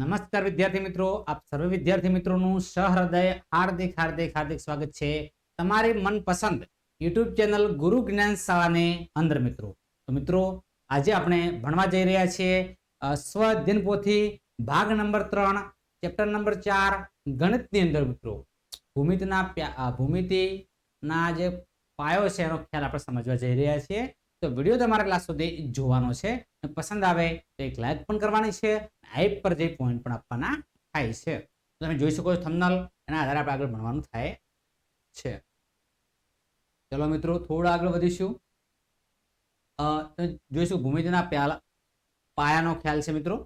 નમસ્કાર વિદ્યાર્થી મિત્રો. આપ સર્વે વિદ્યાર્થી મિત્રોનું સહૃદય હાર્દિક હાર્દિક હાર્દિક સ્વાગત છે. તમારી મનપસંદ યુટ્યુબ ચેનલ ગુરુ જ્ઞાન શાળાને અંદર મિત્રો. તો મિત્રો આજે આપણે ભણવા જઈ રહ્યા છીએ અ, સ્વ પોથી ભાગ નંબર ત્રણ ચેપ્ટર નંબર ચાર ગણિતની અંદર મિત્રો. ભૂમિતિના ભૂમિતિના જે પાયો છે એનો ખ્યાલ આપણે સમજવા જઈ રહ્યા છીએ. તો વીડિયો તમારા ક્લાસ સુધી જોવાનો છે. પસંદ આવે તો એક લાઈક પણ કરવાની છે. આઈપ પર જે પોઈન્ટ પણ આપવાના થાય છે. તમે જોઈ શકો છો થમનલ એના આધારે આપણે આગળ ભણવાનું થાય છે. ચલો મિત્રો, થોડા આગળ વધીશું. જોઈશું ભૂમિતિના પ્યાલા, પાયાનો ખ્યાલ છે મિત્રો.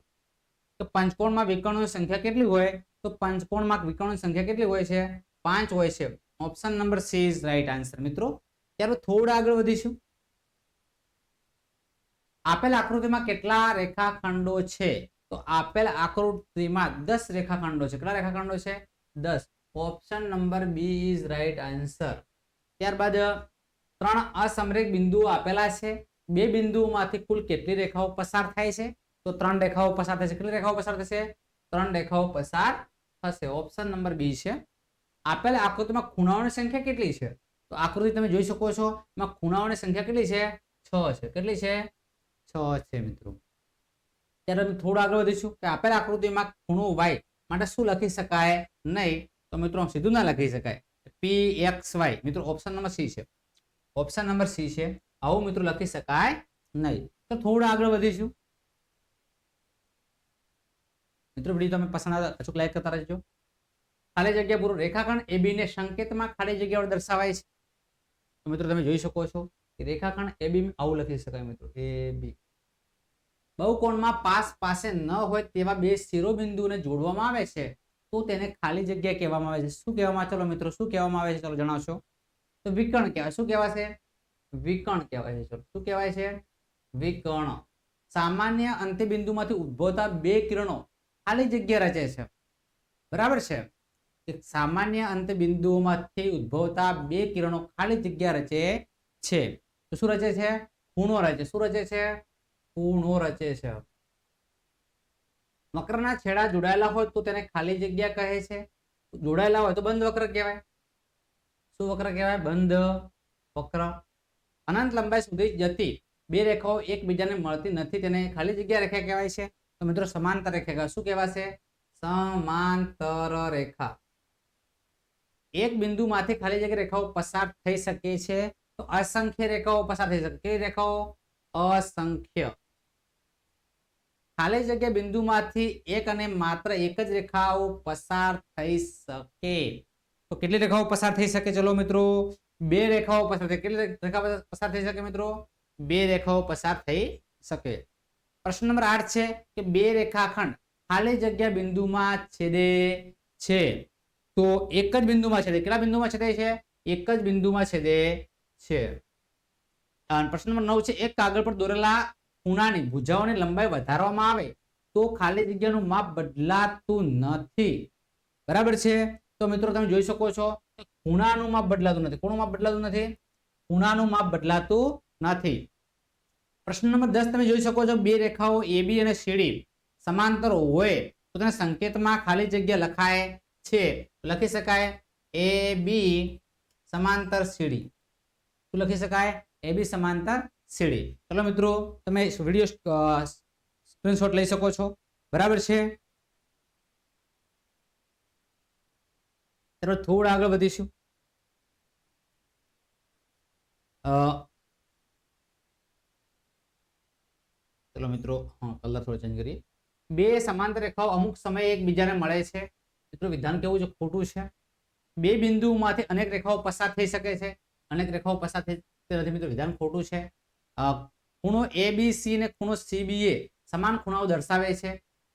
તો પંચકોણમાં વિકર્ણોની સંખ્યા કેટલી હોય? તો પંચકોણમાં વિકર્ણોની સંખ્યા કેટલી હોય છે? પાંચ હોય છે. Option number C is right answer મિત્રો. ત્યારબાદ થોડા આગળ વધીશું. આપેલ આકૃતિમાં કેટલા રેખાખંડો છે? તો આપેલ આકૃતિમાં દસ રેખાખંડો છે. કેટલા રેખાખંડો છે? દસ. Option number B is right answer ત્યારબાદ, ત્રણ અસમરેખ બિંદુઓ આપેલા છે. બે બિંદુઓમાંથી કુલ કેટલી રેખાઓ પસાર થાય છે? તો ત્રણ રેખાઓ પસાર થશે. કેટલી રેખાઓ પસાર થશે? ત્રણ રેખાઓ પસાર થશે. ઓપ્શન નંબર બી છે. આપેલ આકૃતિમાં ખૂણાઓની સંખ્યા કેટલી છે? તો આકૃતિ તમે જોઈ શકો છો. એમાં ખૂણાઓની સંખ્યા કેટલી છે? છ છે. કેટલી છે? છ છે મિત્રો. ત્યારે અમે થોડું આગળ વધીશું કે આપેલ આકૃતિમાં ખૂણો વાય માટે શું લખી શકાય? નહીં, તો મિત્રો સીધું ના લખી શકાય. પી એક્સ વાય મિત્રો ઓપ્શન નંબર સી છે. ઓપ્શન નંબર સી છે. આવું મિત્રો લખી શકાય નહીં. તો થોડું આગળ વધીશું. મિત્રો વીડિયો તમે પસંદ આવે અચૂક લાઈક કરતા રહેજો. ખાલી જગ્યા પૂરું રેખાખંડ એ બી ને સંકેતમાં ખાલી જગ્યા વડે દર્શાવાય છે. તો મિત્રો, તમે જોઈ શકો છો કે રેખાખંડ એ બી આવું લખી શકાય મિત્રો. એ બી બહુકોણમાં પાસ પાસે ન હોય તેવા બે શિરોબિંદુને જોડવામાં આવે છે, તો તેને ખાલી જગ્યા કહેવામાં આવે છે. શું કહેવામાં ચલો મિત્રો, શું કહેવામાં આવે છે? ચલો જણાવશો. તો વિકર્ણ કહેવાય. શું કહેવાશે વિકર્ણ કહેવાય છે. ચલો, શું કહેવાય છે? વિકર્ણ. સામાન્ય અંત્યબિંદુમાંથી ઉદ્ભવતા બે કિરણો ખાલી જગ્યા રચે છે. બરાબર છે? સામાન્ય અંત્યબિંદુઓમાંથી ઉદ્ભવતા બે કિરણો ખાલી જગ્યા રચે છે. તો શું રચે છે? ખૂણો રચે શું રચે છે? ખૂણો રચે છે. વક્રના છેડા જોડાયેલા હોય તો તેને ખાલી જગ્યા કહે છે. જોડાયેલા હોય તો બંધ વક્ર કહેવાય. શું વક્ર કહેવાય? બંધ વક્ર. અનંત લંબાઈ સુધી જતી બે રેખાઓ એકબીજાને મળતી નથી. તેને ખાલી જગ્યા રેખા કહેવાય છે. તો મિત્રો સમાંતર રેખા શું કહેવાશે? સમાંતર રેખા. એક બિંદુમાંથી ખાલી જગ્યા રેખાઓ પસાર થઈ શકે છે. તો અસંખ્ય રેખાઓ પસાર થઈ શકે કઈ રેખાઓ? અસંખ્ય. ખાલી જગ્યા બિંદુમાંથી એક અને માત્ર એક જ રેખાઓ પસાર થઈ શકે. તો કેટલી રેખાઓ પસાર થઈ શકે? ચલો મિત્રો, બે રેખાઓ પસાર થઈ, કેટલી રેખા પસાર થઈ શકે મિત્રો? બે રેખાઓ પસાર થઈ શકે. પ્રશ્ન નંબર આઠ છે કે બે રેખાખંડ ખાલી જગ્યા બિંદુમાં છેદે છે. તો એક જ બિંદુમાં છેદે. કેટલા બિંદુમાં છેદે છે? એક જ બિંદુમાં છેદે છે. પ્રશ્ન નંબર નવ છે, એક કાગળ પર દોરેલા ખૂણાની ભુજાઓની લંબાઈ વધારવામાં આવે તો ખાલી જગ્યાનું માપ બદલાતું નથી. બરાબર છે? તો મિત્રો તમે જોઈ શકો છો ખૂણાનું માપ બદલાતું નથી. કોનું માપ બદલાતું નથી? ખૂણાનું માપ બદલાતું નથી. પ્રશ્ન નંબર દસ તમે જોઈ શકો છો, બે રેખાઓ એબી અને સીડી સમાંતર હોય તો તેના સંકેતમાં ખાલી જગ્યા લખાય છે. લખી શકાય એ, બી સમાંતર સીડી શું લખી શકાય? એ, બી સમાંતર સીડી. ચલો મિત્રો, તમે વીડિયો સ્ક્રીનશોટ લઈ શકો છો. બરાબર છે? ત્યારબાદ થોડા આગળ વધીશું. ચલો મિત્રો, હા કલર થોડો ચેન્જ કરીએ. બે સમાંતર રેખાઓ અમુક સમયે એકબીજાને મળે છે. મિત્રો, વિધાન કેવું છે? ખોટું છે. બે બિંદુમાંથી અનેક રેખાઓ પસાર થઈ શકે છે. અનેક રેખાઓ પસાર થઈ શકતી નથી મિત્રો વિધાન ખોટું છે. ખૂણો એ બી સી અને ખૂણો સી એ સમાન ખૂણાઓ દર્શાવે છે.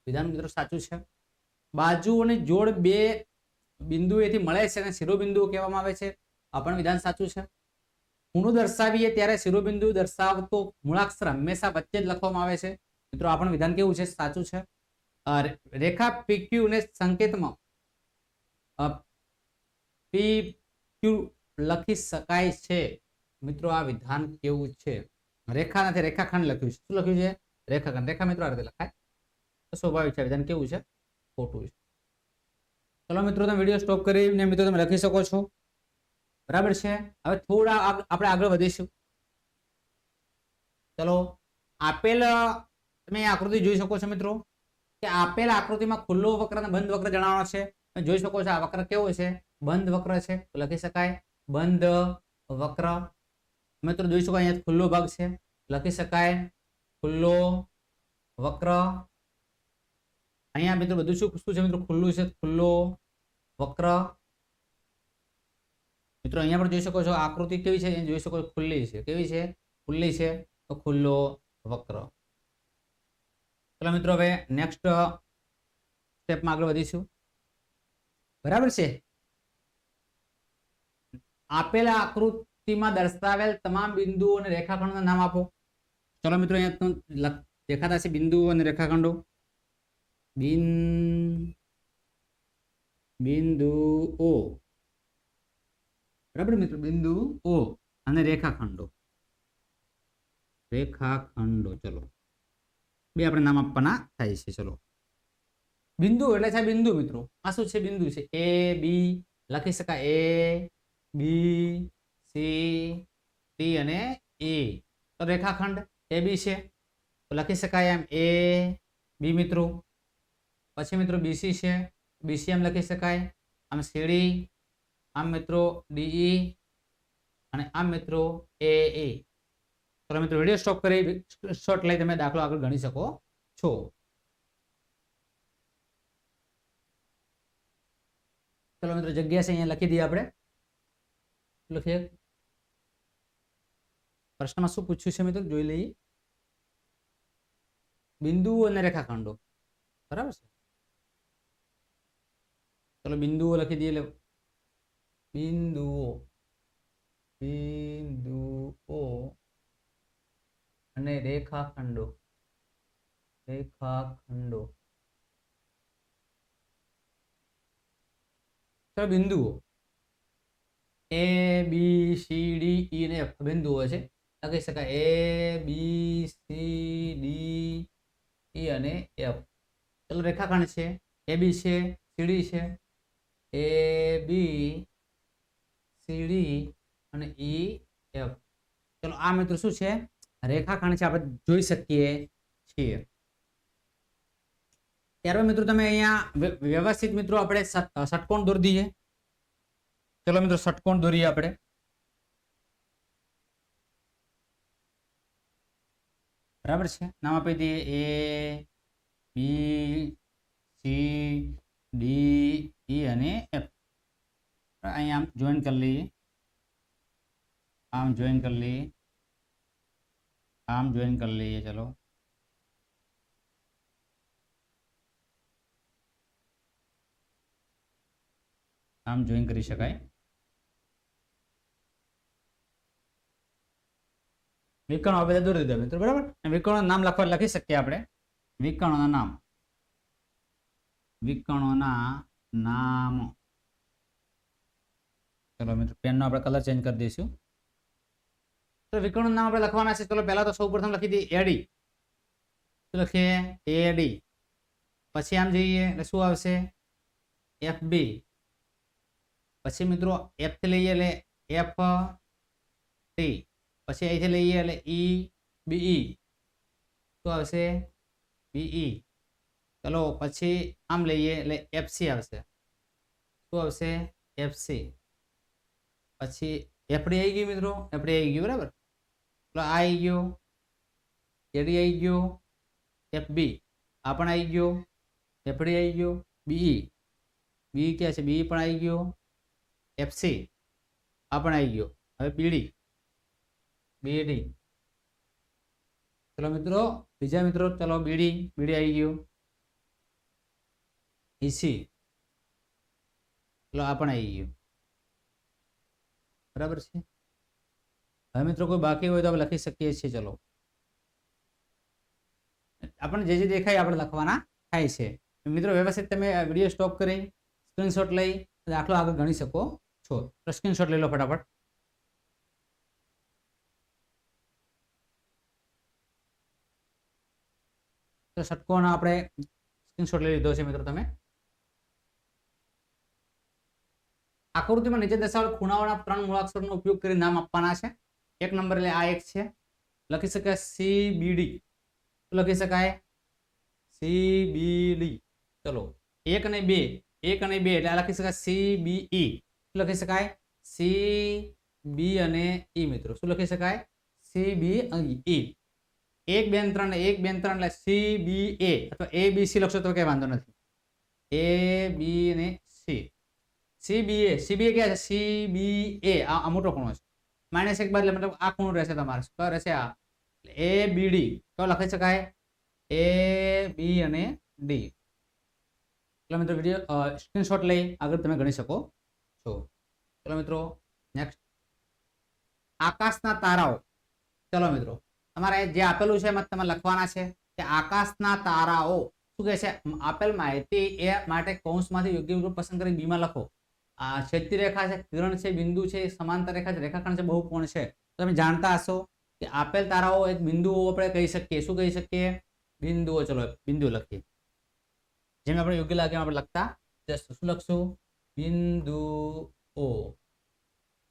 વિધાન મિત્રો સાચું છે. બાજુઓની જોડ બે બિંદુએથી મળે છે અને શિરોબિંદુઓ કહેવામાં આવે છે. આ પણ વિધાન સાચું છે. ખૂણો દર્શાવીએ ત્યારે શિરોબિંદુ દર્શાવતો મૂળાક્ષર હંમેશા વચ્ચે જ લખવામાં આવે છે. મિત્રો, આ પણ વિધાન કેવું છે? સાચું છે. રેખા પીક્યુ ને સંકેતમાં પી ક્યુ લખી શકાય છે. મિત્રો, આ વિધાન કેવું છે? રેખા નથી, રેખાખંડ લખ્યું છે. શું લખ્યું છે? રેખાખંડ. રેખા મિત્રો આ રીતે લખાય. તો સ્વાભાવિક છે વિધાન કેવું છે? ખોટું છે. ચલો મિત્રો, તમે વીડિયો સ્ટોપ કરીને મિત્રો તમે લખી શકો છો. બરાબર છે? હવે થોડા આપણે આગળ વધીશું. ચલો, આપેલ, તમે આકૃતિ જોઈ શકો છો મિત્રો. કે આપેલ આકૃતિમાં ખુલ્લો વક્ર અને બંધ વક્ર જણાવવાનો છે. જોઈ શકો છો આ વક્ર કેવો છે? બંધ વક્ર છે. લખી શકાય. બંધ વક્ર મિત્રો જોઈ શકો અહીંયા ખુલ્લો ભાગ છે. લખી શકાય. ખુલ્લો, વક્ર. અહીંયા મિત્રો બધું શું શું છે મિત્રો? ખુલ્લું છે. ખુલ્લો, વક્ર. મિત્રો અહીંયા પણ જોઈ શકો છો આકૃતિ કેવી છે? જોઈ શકો ખુલ્લી છે. કેવી છે? ખુલ્લી છે. તો ખુલ્લો, વક્ર. ચલો મિત્રો હવે નેક્સ્ટ સ્ટેપમાં આગળ વધીશું. બરાબર છે? આપેલા આકૃતિમાં દર્શાવેલ તમામ બિંદુઓ અને રેખાખંડોના નામ આપો. ચલો મિત્રો, અહીંયા દેખાતા છે બિંદુઓ અને રેખાખંડો. બિન બિંદુઓ બરાબર મિત્રો? બિંદુઓ અને રેખાખંડો. રેખાખંડો, ચલો. બે આપણે નામ આપવાના થાય છે, ચલો. બિંદુ એટલે છે બિંદુ મિત્રો. આ શું છે? બિંદુ છે. એ, બી, લખી શકાય. એ, બી સી ડી અને એ તો રેખાખંડ એ બી છે. તો લખી શકાય એમ એ બી મિત્રો. પછી મિત્રો બીસી છે. બીસી એમ લખી શકાય. આમ સીડી આમ મિત્રો ડીઈ અને આમ મિત્રો એ એ તો મિત્રો વીડિયો સ્ટોપ કરી, શોર્ટ લઈ તમે દાખલો આગળ ગણી શકો છો. ચલો મિત્રો જગ્યા છે અહીંયા લખી દઈએ આપણે. લખીએ. પ્રશ્નમાં શું પૂછ્યું છે મિત્રો? જોઈ લઈએ. બિંદુઓ અને રેખાખંડો. બરાબર છે? ચલો બિંદુઓ લખી દઈએ એટલે બિંદુઓ બિંદુઓ અને રેખાખંડો. રેખાખંડો. ચલો બિંદુઓ. એ બી સી ડી ઈ ને બિંદુઓ છે. લખી શકાય. એ બી સી ડી ઈ અને એફ ચલો, રેખાખંડ છે. એ બી છે. સીડી છે. એ બી સીડી અને ઈ એફ ચલો, આ મિત્રો શું છે? રેખાખંડ છે, આપણે જોઈ શકીએ છીએ. ત્યારબાદ મિત્રો, તમે અહીંયા વ્યવસ્થિત મિત્રો, આપણે ષટકોણ દોરી દઈએ ચલો, મિત્રો, ષટકોણ દોરીએ આપણે. બરાબર છે? નામ આપી દઈએ. એ બી સી ડી ઈ અને એફ અહીંયા આમ જોઈન કરી લઈએ. આમ જોઈન કરી લઈએ. આમ જોઈન કરી લઈએ, ચલો. આમ જોઈન કરી શકાય. વિકર્ણો આપણે દોરી દીધા મિત્રો, બરાબર? વિકર્ણો નામ લખવા લખી શકીએ આપણે. વિકર્ણોના નામ. વિકર્ણોના નામ. ચલો મિત્રો, પેનનો આપણે કલર ચેન્જ કરી દઈશું. તો વિકર્ણનું નામ આપણે લખવાના છે. ચલો, પહેલા તો સૌ પ્રથમ લખી દઈએ એડી શું લખીએ? એડી પછી આમ જોઈએ, એટલે શું આવશે? એફ બી પછી મિત્રો એફથી લઈએ, એટલે એફ ટી પછી અહીંથી લઈએ એટલે ઈ બીઈ શું આવશે? બીઈ ચલો, પછી આમ લઈએ એટલે એફસી આવશે. શું આવશે? એફસી પછી એફડી આવી ગયું મિત્રો? એફડી આવી ગયું, બરાબર? ચલો, આ આવી ગયો. એડી આવી ગયો. એફ બી આ પણ આવી ગયો. એફડી આવી ગયો. બીઈ બી ક્યાં છે? બી પણ આવી ગયો. એફસી આ પણ આવી ગયો. હવે બીડી બીડી. ચલો મિત્રો, બીજા મિત્રો, ચલો બીડી બીડી આવી ગયું. ઈસી ચલો આ પણ આવી ગયું. બરાબર છે? હવે મિત્રો કોઈ બાકી હોય તો આપણે લખી શકીએ છીએ, ચલો. આપણને જે જે દેખાય આપણે લખવાના થાય છે. મિત્રો, વ્યવસ્થિત તમે વીડિયો સ્ટોપ કરી, સ્ક્રીનશોટ લઈ દાખલો આગળ ગણી શકો છો. તો સ્ક્રીનશોટ લઈ લો ફટાફટ. તો ષટકોણ આપણે સ્ક્રીનશોટ લઈ લીધો છે મિત્રો તમે. આકૃતિમાં નીચે દર્શાવેલ ખૂણાઓના ત્રણ મૂળાક્ષરનો ઉપયોગ કરી નામ આપવાના છે. એક નંબર એટલે આ એક છે. લખી શકાય સીબીડી લખી શકાય સીબીડી ચલો, એક અને બે, એક અને બે એટલે આ લખી શકાય સીબીઈ લખી શકાય સી બી અને ઈ મિત્રો. શું લખી શકાય? સી બી ઈ એક, બે ત્રણ ને એક, બે ત્રણ એટલે સી બી એ અથવા એ બી સી લખશો તો કઈ વાંધો નથી. એ બી અને C C B A C B A ક્યાં છે? સી બી એ આ મોટો ખૂણો છે. માઇનસ એક બાદ એટલે મતલબ આ ખૂણો રહેશે તમારે. શું રહેશે આ? એ બી ડી કયો લખી શકાય એ બી અને ડી એટલે મિત્રો વીડિયો સ્ક્રીનશોટ લઈ આગળ તમે ગણી શકો છો. ચલો મિત્રો નેક્સ્ટ આકાશના તારાઓ. ચલો મિત્રો તમારે જે આપેલું છે એમાં તમે લખવાના છે કે આકાશના તારાઓ. શું કહે છે? આપેલ માહિતી એ માટે કૌંસમાંથી યોગ્ય વિકલ્પ પસંદ કરી બીમાં લખો. આ ક્ષેત્રીય રેખા છે, કિરણ છે, બિંદુ છે, સમાંતર રેખા છે, રેખાખંડ છે, બહુકોણ છે. તમે જાણતા હશો કે આપેલ તારાઓ એક બિંદુઓ આપણે કહી શકીએ. શું કહી શકીએ? બિંદુઓ. ચલો બિંદુ લખીએ. જેમ આપણે યોગ્ય લાગે આપણે લખતા શું લખશું? બિંદુઓ.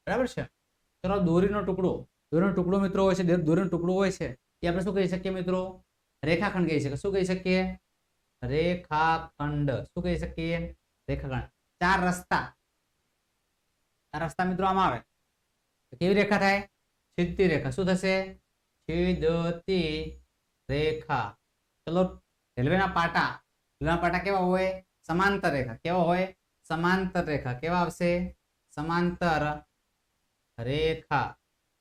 બરાબર છે? ચલો દોરીનો ટુકડો. દોરીનો ટુકડો મિત્રો હોય છે દોરીનો ટુકડો હોય છે, એ આપણે શું કહી શકીએ મિત્રો? રેખાખંડ કહી શકીએ. શું કહી શકીએ? રેખાખંડ. શું કહી શકીએ? રેખાખંડ. ચાર રસ્તા. ચાર રસ્તા મિત્રો આમાં આવે. કેવી રેખા થાય? છેદતી રેખા. શું થશે? છેદતી રેખા. ચલો, રેલવેના પાટા. રેલવેના પાટા કેવા હોય? સમાંતર રેખા. કેવા હોય? સમાંતર રેખા. કેવા આવશે? સમાંતર રેખા.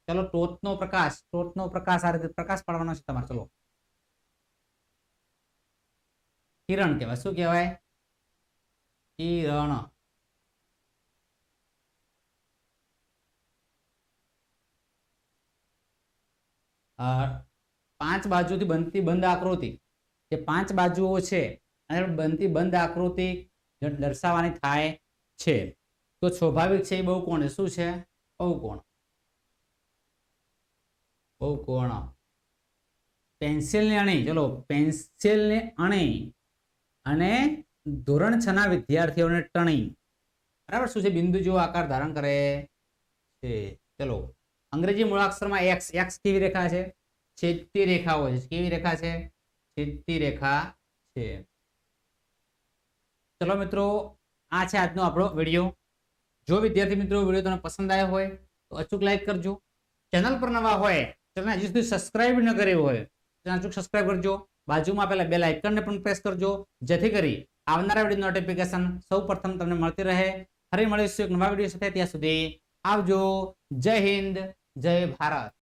ચલો, ટોચનો પ્રકાશ ટોચનો પ્રકાશ આ રીતે પ્રકાશ પાડવાનો છે તમારે. ચલો. કિરણ કહેવાય. શું કહેવાય? કિરણ. પાંચ બાજુથી બનતી બંધ આકૃતિ. જે પાંચ બાજુઓ છે અને બનતી બંધ આકૃતિ દર્શાવવાની થાય છે. તો સ્વાભાવિક છે એ બહુ કોણ શું છે? બહુ કોણ બહુ કોણ. પેન્સિલની અણી, ચલો, પેન્સિલને અણી અને ધોરણ છ ના વિદ્યાર્થીઓને ટણી. બરાબર? શું છે? બિંદુ જેવો આકાર ધારણ કરે છે. ચલો, અંગ્રેજી મૂળાક્ષરમાં એક્સ એક્સ કેવી રેખા છે? છેદતી રેખા હોય છે. કેવી રેખા છે? છેદતી રેખા છે. ચલો મિત્રો, આ છે આજનો આપણો વીડિયો. જો વિદ્યાર્થી મિત્રો વીડિયો તમને પસંદ આવ્યો હોય તો અચૂક લાઈક કરજો. ચેનલ પર નવા હોય ચેનલ હજી સુધી સબસ્ક્રાઇબ ન કર્યું હોય ચેનલ ચૂક સબસ્ક્રાઇબ કરજો. બાજુમાં પેલા બેલ આઇકનને પણ પ્રેસ કરજો, જેથી કરી આવનારા વીડિયો નોટિફિકેશન સૌ પ્રથમ તમને મળતી રહે. ફરી મળીશું એક નવા વીડિયો સાથે. ત્યાં સુધી આવજો. જય હિન્દ, જય ભારત.